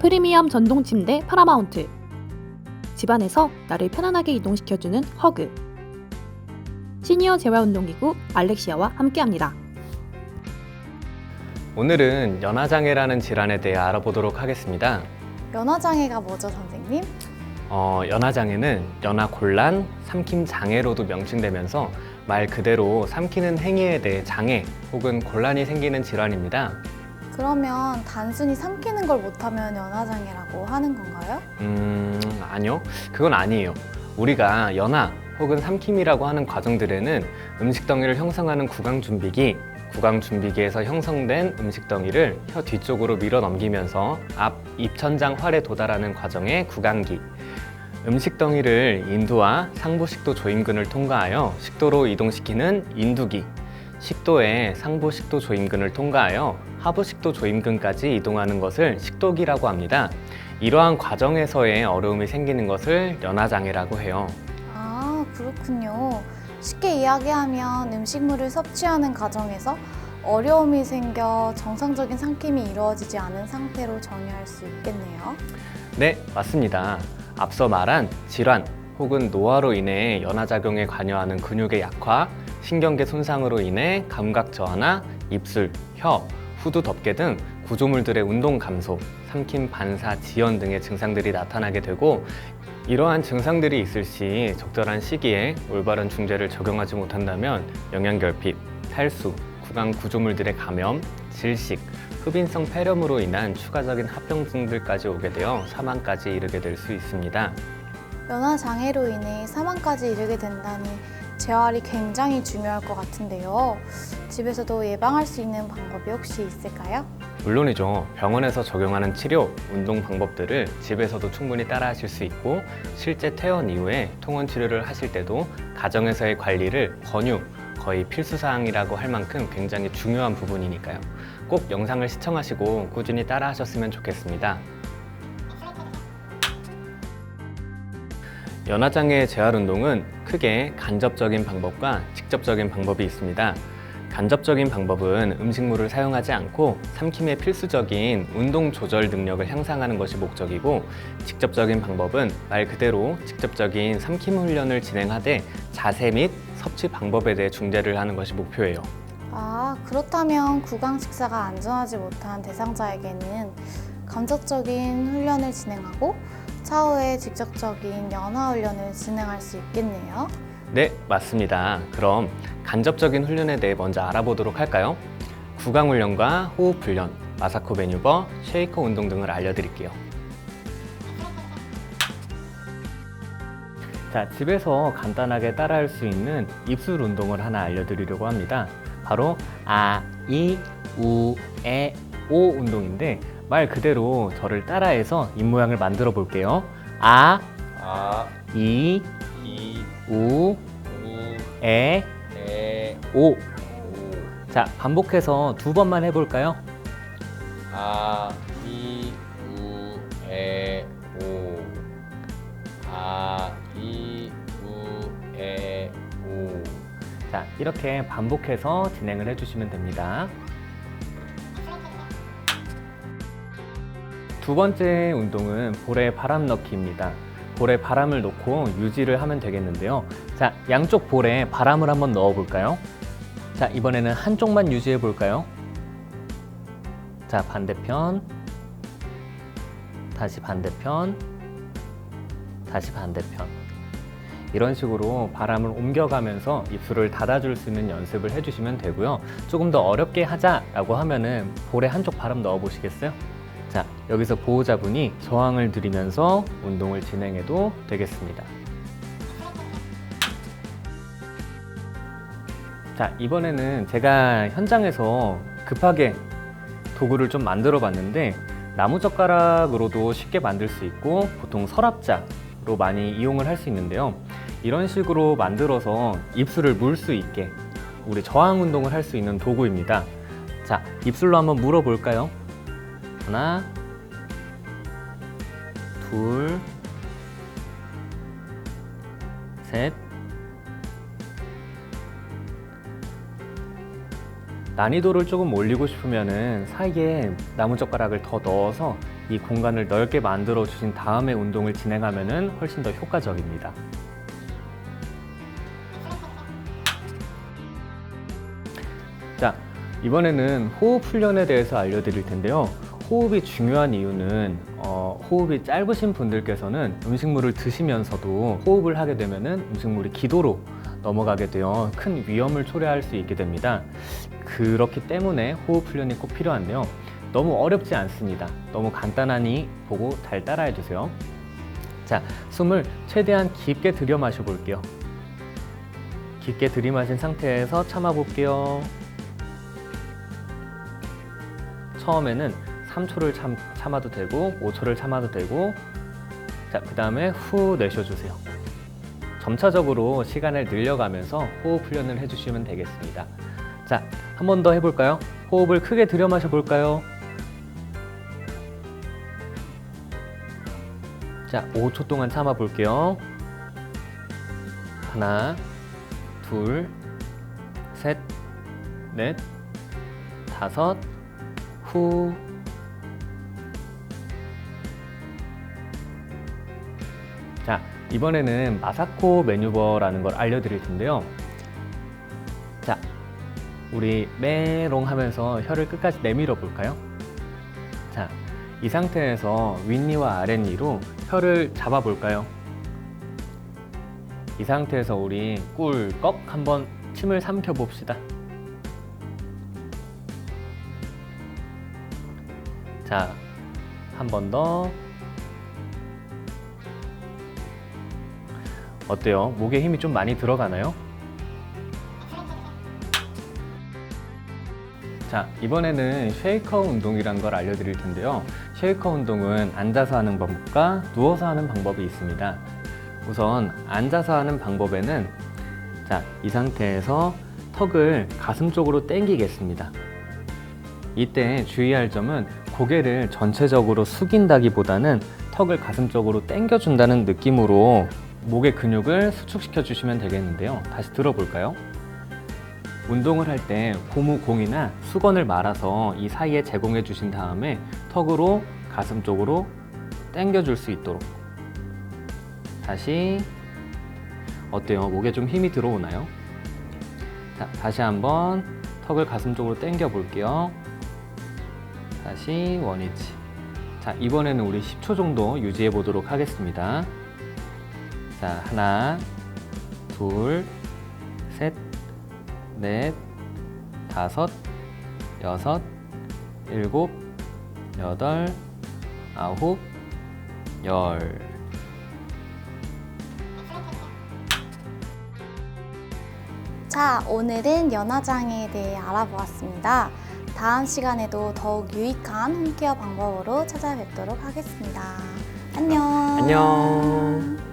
프리미엄 전동 침대 파라마운트. 집안에서 나를 편안하게 이동시켜주는 허그. 시니어 재활운동기구 알렉시아와 함께합니다. 오늘은 연화장애라는 질환에 대해 알아보도록 하겠습니다. 연화장애가 뭐죠, 선생님? 어, 연화장애는 연화곤란, 삼킴장애로도 명칭되면서 말 그대로 삼키는 행위에 대해 장애 혹은 곤란이 생기는 질환입니다. 그러면 단순히 삼키는 걸 못하면 연화장애라고 하는 건가요? 음, 아니요. 그건 아니에요. 우리가 연화 혹은 삼킴이라고 하는 과정들에는 음식 덩이를 형성하는 구강 준비기, 구강 준비기에서 형성된 음식 덩이를 혀 뒤쪽으로 밀어 넘기면서 앞 입천장 활에 도달하는 과정의 구강기, 음식 덩이를 인두와 상부식도 조임근을 통과하여 식도로 이동시키는 인두기, 식도에 상부 식도 조임근을 통과하여 하부 식도 조임근까지 이동하는 것을 식도기라고 합니다. 이러한 과정에서의 어려움이 생기는 것을 연화장애라고 해요. 아, 그렇군요. 쉽게 이야기하면 음식물을 섭취하는 과정에서 어려움이 생겨 정상적인 삼킴이 이루어지지 않은 상태로 정의할 수 있겠네요. 네, 맞습니다. 앞서 말한 질환 혹은 노화로 인해 연화작용에 관여하는 근육의 약화, 신경계 손상으로 인해 감각 저하나 입술, 혀, 후두 덮개 등 구조물들의 운동 감소, 삼킴 반사 지연 등의 증상들이 나타나게 되고 이러한 증상들이 있을 시 적절한 시기에 올바른 중재를 적용하지 못한다면 영양결핍, 탈수, 구강 구조물들의 감염, 질식, 흡인성 폐렴으로 인한 추가적인 합병증들까지 오게 되어 사망까지 이르게 될 수 있습니다. 연화 장애로 인해 사망까지 이르게 된다니 재활이 굉장히 중요할 것 같은데요. 집에서도 예방할 수 있는 방법이 혹시 있을까요? 물론이죠. 병원에서 적용하는 치료, 운동 방법들을 집에서도 충분히 따라 하실 수 있고 실제 퇴원 이후에 통원 치료를 하실 때도 가정에서의 관리를 권유, 거의 필수 사항이라고 할 만큼 굉장히 중요한 부분이니까요. 꼭 영상을 시청하시고 꾸준히 따라 하셨으면 좋겠습니다. 연화장애 재활 운동은 크게 간접적인 방법과 직접적인 방법이 있습니다. 간접적인 방법은 음식물을 사용하지 않고 삼킴의 필수적인 운동 조절 능력을 향상하는 것이 목적이고 직접적인 방법은 말 그대로 직접적인 삼킴 훈련을 진행하되 자세 및 섭취 방법에 대해 중재를 하는 것이 목표예요. 아, 그렇다면 구강 식사가 안전하지 못한 대상자에게는 간접적인 훈련을 진행하고 차후에 직접적인 연화 훈련을 진행할 수 있겠네요. 네, 맞습니다. 그럼 간접적인 훈련에 대해 먼저 알아보도록 할까요? 구강 훈련과 호흡 훈련, 마사코 매뉴버, 쉐이커 운동 등을 알려드릴게요. 자, 집에서 간단하게 따라할 수 있는 입술 운동을 하나 알려드리려고 합니다. 바로 아, 이, 우, 에, 오 운동인데 말 그대로 저를 따라해서 입 모양을 만들어 볼게요. 아, 아, 이, 이, 우, 우, 에, 에, 오. 우, 자, 반복해서 두 번만 해볼까요? 아, 이, 우, 에, 오. 아, 이, 우, 에, 오. 자, 이렇게 반복해서 진행을 해주시면 됩니다. 두 번째 운동은 볼에 바람 넣기입니다. 볼에 바람을 넣고 유지를 하면 되겠는데요. 자, 양쪽 볼에 바람을 한번 넣어 볼까요? 자, 이번에는 한쪽만 유지해 볼까요? 자, 반대편. 다시 반대편. 다시 반대편. 이런 식으로 바람을 옮겨가면서 입술을 닫아줄 수 있는 연습을 해주시면 되고요. 조금 더 어렵게 하자라고 하면은 볼에 한쪽 바람 넣어 보시겠어요? 자, 여기서 보호자분이 저항을 들이면서 운동을 진행해도 되겠습니다. 자, 이번에는 제가 현장에서 급하게 도구를 좀 만들어 봤는데 나무젓가락으로도 쉽게 만들 수 있고 보통 서랍자로 많이 이용을 할 수 있는데요. 이런 식으로 만들어서 입술을 물 수 있게 우리 저항 운동을 할 수 있는 도구입니다. 자, 입술로 한번 물어 볼까요? 하나, 둘, 셋. 난이도를 조금 올리고 싶으면은 사이에 나무젓가락을 더 넣어서 이 공간을 넓게 만들어 주신 다음에 운동을 진행하면 훨씬 더 효과적입니다. 자, 이번에는 호흡 훈련에 대해서 알려드릴 텐데요. 호흡이 중요한 이유는 어, 호흡이 짧으신 분들께서는 음식물을 드시면서도 호흡을 하게 되면은 음식물이 기도로 넘어가게 되어 큰 위험을 초래할 수 있게 됩니다. 그렇기 때문에 호흡 훈련이 꼭 필요한데요. 너무 어렵지 않습니다. 너무 간단하니 보고 잘 따라해 주세요. 자, 숨을 최대한 깊게 들여 마셔 볼게요. 깊게 들이마신 상태에서 참아 볼게요. 처음에는 3초를 참, 참아도 되고 5초를 참아도 되고 자, 그 다음에 후 내쉬어주세요. 점차적으로 시간을 늘려가면서 호흡 훈련을 해주시면 되겠습니다. 자, 한 번 더 해볼까요? 호흡을 크게 들여 마셔 볼까요? 자, 5초 동안 참아 볼게요. 하나, 둘, 셋, 넷, 다섯, 후. 이번에는 마사코 메뉴버라는 걸 알려드릴 텐데요. 자, 우리 메롱 하면서 혀를 끝까지 내밀어 볼까요? 자, 이 상태에서 윗니와 아랫니로 혀를 잡아 볼까요? 이 상태에서 우리 꿀꺽 한번 침을 삼켜 봅시다. 자, 한 번 더. 어때요? 목에 힘이 좀 많이 들어가나요? 자, 이번에는 쉐이커 운동이란 걸 알려드릴 텐데요. 쉐이커 운동은 앉아서 하는 방법과 누워서 하는 방법이 있습니다. 우선 앉아서 하는 방법에는 자, 이 상태에서 턱을 가슴 쪽으로 당기겠습니다. 이때 주의할 점은 고개를 전체적으로 숙인다기보다는 턱을 가슴 쪽으로 당겨준다는 느낌으로 목의 근육을 수축시켜 주시면 되겠는데요. 다시 들어볼까요? 운동을 할 때 고무공이나 수건을 말아서 이 사이에 제공해 주신 다음에 턱으로 가슴 쪽으로 당겨 줄 수 있도록 다시 어때요? 목에 좀 힘이 들어오나요? 자, 다시 한번 턱을 가슴 쪽으로 당겨 볼게요. 다시 원위치. 자, 이번에는 우리 10초 정도 유지해 보도록 하겠습니다. 자, 하나, 둘, 셋, 넷, 다섯, 여섯, 일곱, 여덟, 아홉, 열. 자, 오늘은 연화장애에 대해 알아보았습니다. 다음 시간에도 더욱 유익한 홈케어 방법으로 찾아뵙도록 하겠습니다. 안녕. 안녕.